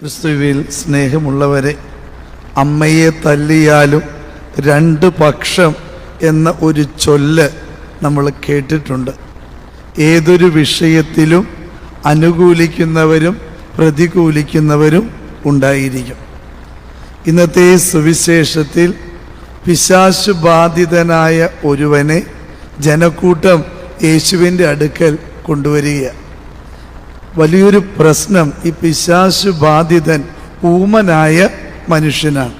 ക്രിസ്തുവിൽ സ്നേഹമുള്ളവരെ അമ്മയെ തല്ലിയാലും രണ്ട് പക്ഷം എന്ന ഒരു ചൊല്ല് നമ്മൾ കേട്ടിട്ടുണ്ട്. ഏതൊരു വിഷയത്തിലും അനുകൂലിക്കുന്നവരും പ്രതികൂലിക്കുന്നവരും ഉണ്ടായിരിക്കും. ഇന്നത്തെ സുവിശേഷത്തിൽ പിശാശു ബാധിതനായ ഒരുവനെ ജനക്കൂട്ടം യേശുവിന്റെ അടുക്കൽ കൊണ്ടുവരിക. വലിയൊരു പ്രശ്നം ഈ പിശാശു ബാധിതൻ ഊമനായ മനുഷ്യനാണ്.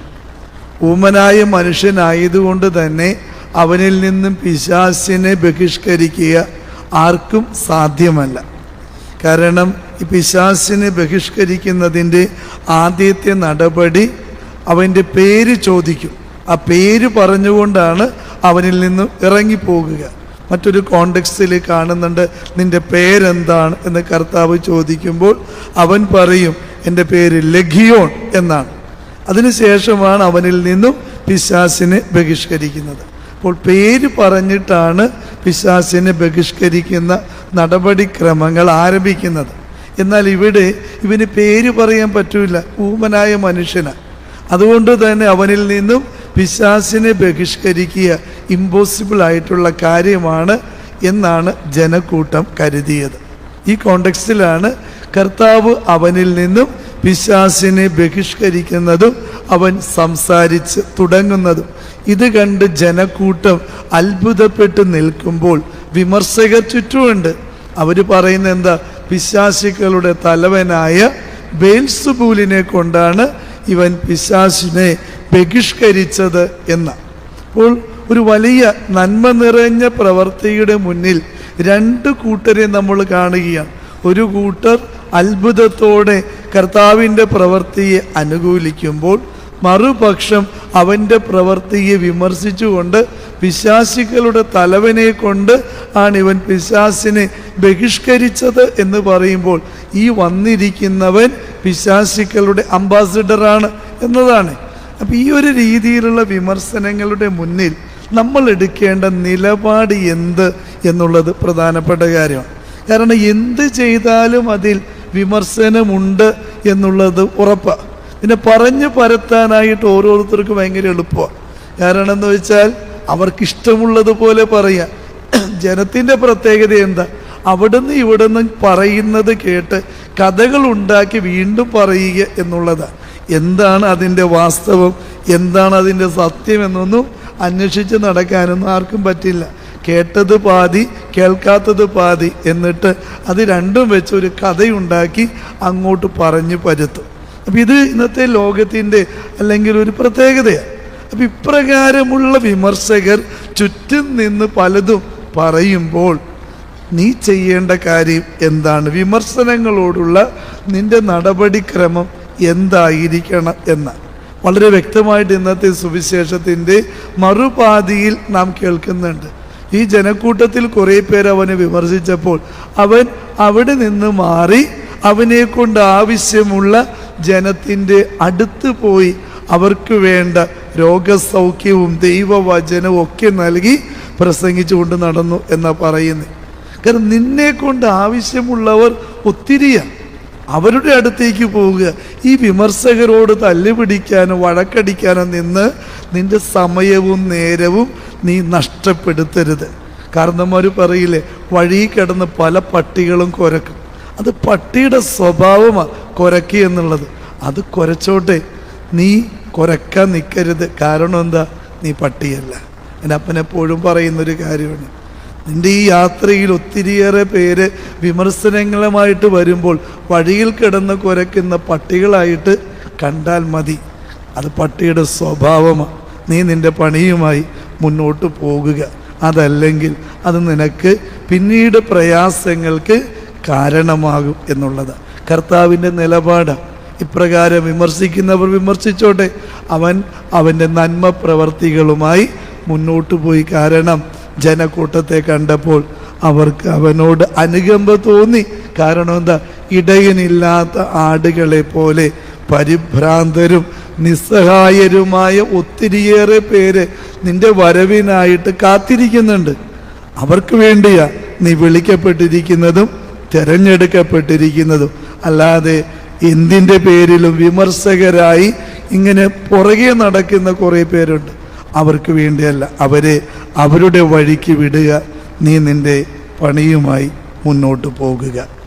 ഊമനായ മനുഷ്യനായതുകൊണ്ട് തന്നെ അവനിൽ നിന്നും പിശാസിനെ ബഹിഷ്കരിക്കുക ആർക്കും സാധ്യമല്ല. കാരണം ഈ പിശാസിനെ ബഹിഷ്കരിക്കുന്നതിന്റെ ആദ്യത്തെ നടപടി അവന്റെ പേര് ചോദിക്കും. ആ പേര് പറഞ്ഞുകൊണ്ടാണ് അവനിൽ നിന്ന് ഇറങ്ങിപ്പോകുക. മറ്റൊരു കോണ്ടെക്സ്റ്റിൽ കാണുന്നുണ്ട് നിന്റെ പേരെന്താണ്? എന്ന് കർത്താവ് ചോദിക്കുമ്പോൾ അവൻ പറയും എന്റെ പേര് ലഘിയോൺ എന്നാണ്. അതിനുശേഷമാണ് അവനിൽ നിന്നും പിശാസിനെ ബഹിഷ്കരിക്കുന്നത്. അപ്പോൾ പേര് പറഞ്ഞിട്ടാണ് പിശാസിനെ ബഹിഷ്കരിക്കുന്ന നടപടിക്രമങ്ങൾ ആരംഭിക്കുന്നത്. എന്നാൽ ഇവിടെ ഇവന് പേര് പറയാൻ പറ്റില്ല ഊമനായ മനുഷ്യനാണ് അതുകൊണ്ട് തന്നെ അവനിൽ നിന്നും പിശാസിനെ ബഹിഷ്കരിക്കുക ഇമ്പോസിബിൾ ആയിട്ടുള്ള കാര്യമാണ് എന്നാണ് ജനക്കൂട്ടം കരുതിയത്. ഈ കോണ്ടെക്സ്റ്റിലാണ് കർത്താവ് അവനിൽ നിന്നും പിശാസിനെ ബഹിഷ്കരിക്കുന്നതും അവൻ സംസാരിച്ച് തുടങ്ങുന്നതും. ഇത് കണ്ട് ജനക്കൂട്ടം അത്ഭുതപ്പെട്ട് നിൽക്കുമ്പോൾ വിമർശകർ ചുറ്റുമുണ്ട്. അവർ പറയുന്ന എന്താ? പിശാശികളുടെ തലവനായ ബേൽസുബൂലിനെ കൊണ്ടാണ് ഇവൻ പിശാശിനെ ബഹിഷ്കരിച്ചത് എന്ന്. അപ്പോൾ ഒരു വലിയ നന്മ നിറഞ്ഞ പ്രവൃത്തിയുടെ മുന്നിൽ രണ്ട് കൂട്ടരെ നമ്മൾ കാണുകയാണ്. ഒരു കൂട്ടർ അത്ഭുതത്തോടെ കർത്താവിന്റെ പ്രവൃത്തിയെ അനുകൂലിക്കുമ്പോൾ മറുപക്ഷം അവന്റെ പ്രവൃത്തിയെ വിമർശിച്ചുകൊണ്ട് പിശാസികളുടെ തലവനെ കൊണ്ട് ആണ് ഇവൻ പിശാസിനെ ബഹിഷ്കരിച്ചത് എന്ന് പറയുമ്പോൾ ഈ വന്നിരിക്കുന്നവൻ പിശാസികളുടെ അംബാസിഡറാണ് എന്നതാണ്. അപ്പം ഈ ഒരു രീതിയിലുള്ള വിമർശനങ്ങളുടെ മുന്നിൽ നമ്മൾ എടുക്കേണ്ട നിലപാട് എന്ത് എന്നുള്ളത് പ്രധാനപ്പെട്ട കാര്യമാണ് കാരണം എന്ത് ചെയ്താലും അതിൽ വിമർശനമുണ്ട് എന്നുള്ളത് ഉറപ്പാണ് പിന്നെ പറഞ്ഞു പരത്താനായിട്ട് ഓരോരുത്തർക്കും ഭയങ്കര എളുപ്പമാണ് കാരണം എന്ന് വെച്ചാൽ അവർക്കിഷ്ടമുള്ളതുപോലെ പറയാം. ജനത്തിന്റെ പ്രത്യേകത എന്താ? അവിടുന്ന് ഇവിടുന്ന് പറയുന്നത് കേട്ട് കഥകൾ ഉണ്ടാക്കി വീണ്ടും പറയുക എന്നുള്ളതാണ് എന്താണ് അതിന്റെ വാസ്തവം? എന്താണ് അതിന്റെ സത്യം എന്നൊന്നും അന്വേഷിച്ച് നടക്കാനൊന്നും ആർക്കും പറ്റില്ല. കേട്ടത് പാതി കേൾക്കാത്തത് പാതി എന്നിട്ട് അത് രണ്ടും വെച്ച് ഒരു കഥയുണ്ടാക്കി അങ്ങോട്ട് പറഞ്ഞു പരുത്തും. അപ്പം ഇത് ഇന്നത്തെ ലോകത്തിന്റെ അല്ലെങ്കിൽ ഒരു പ്രത്യേകതയാണ്. അപ്പം ഇപ്രകാരമുള്ള വിമർശകർ ചുറ്റും നിന്ന് പലതും പറയുമ്പോൾ നീ ചെയ്യേണ്ട കാര്യം എന്താണ്? വിമർശനങ്ങളോടുള്ള നിന്റെ നടപടിക്രമം എന്തായിരിക്കണം എന്ന്. വളരെ വ്യക്തമായിട്ട് ഇന്നത്തെ സുവിശേഷത്തിന്റെ മറുപാതിയിൽ നാം കേൾക്കുന്നുണ്ട്. ഈ ജനക്കൂട്ടത്തിൽ കുറേ പേർ അവനെ വിമർശിച്ചപ്പോൾ അവൻ അവിടെ നിന്ന് മാറി അവനെ കൊണ്ട് ആവശ്യമുള്ള ജനത്തിന്റെ അടുത്ത് പോയി അവർക്ക് വേണ്ട രോഗസൗഖ്യവും ദൈവവചനവും ഒക്കെ നൽകി പ്രസംഗിച്ചുകൊണ്ട് നടന്നു എന്നാണ് പറയുന്നത് കാരണം നിന്നെ കൊണ്ട് ആവശ്യമുള്ളവർ ഒത്തിരിയാണ്. അവരുടെ അടുത്തേക്ക് പോവുക. ഈ വിമർശകരോട് തല്ലുപിടിക്കാനോ വഴക്കടിക്കാനോ നിന്ന് നിന്റെ സമയവും നേരവും നീ നഷ്ടപ്പെടുത്തരുത്. കാരണന്മാർ പറയില്ലേ വഴി കിടന്ന് പല പട്ടികളും കുരക്കും. അത് പട്ടിയുടെ സ്വഭാവമാണ് കുരക്കി എന്നുള്ളത്. അത് കുരച്ചോട്ടെ നീ കുരക്കാൻ നിൽക്കരുത് കാരണം എന്താ? നീ പട്ടിയല്ല. എന്റെ അപ്പനെപ്പോഴും പറയുന്നൊരു കാര്യമാണ് നിന്റെ ഈ യാത്രയിൽ ഒത്തിരിയേറെ പേര് വിമർശനങ്ങളുമായിട്ട് വരുമ്പോൾ വഴിയിൽ കിടന്ന് കുരയ്ക്കുന്ന പട്ടികളായിട്ട് കണ്ടാൽ മതി. അത് പട്ടിയുടെ സ്വഭാവമാണ് നീ നിന്റെ പണിയുമായി മുന്നോട്ട് പോകുക. അതല്ലെങ്കിൽ അത് നിനക്ക് പിന്നീട് പ്രയാസങ്ങൾക്ക് കാരണമാകും എന്നുള്ളത്. കർത്താവിന്റെ നിലപാട്. ഇപ്രകാരം വിമർശിക്കുന്നവർ വിമർശിച്ചോട്ടെ. അവൻ അവന്റെ നന്മ പ്രവർത്തികളുമായി മുന്നോട്ട് പോയി. കാരണം ജനക്കൂട്ടത്തെ കണ്ടപ്പോൾ അവർക്ക് അവനോട് അനുകമ്പ തോന്നി. കാരണം എന്താ? ഇടയനില്ലാത്ത ആടുകളെ പോലെ പരിഭ്രാന്തരും നിസ്സഹായരുമായ ഒത്തിരിയേറെ പേര് നിന്റെ വരവിനായിട്ട് കാത്തിരിക്കുന്നുണ്ട്. അവർക്ക് വേണ്ടിയാ നീ വിളിക്കപ്പെട്ടിരിക്കുന്നതും തിരഞ്ഞെടുക്കപ്പെട്ടിരിക്കുന്നതും. അല്ലാതെ എന്തിന്റെ പേരിലും വിമർശകരായി ഇങ്ങനെ പുറകെ നടക്കുന്ന കുറേ പേരുണ്ട്. അവർക്ക് വേണ്ടിയല്ല. അവരെ അവരുടെ വഴിക്ക് വിടുക. നീ നിന്റെ പണിയുമായി മുന്നോട്ട് പോകുക.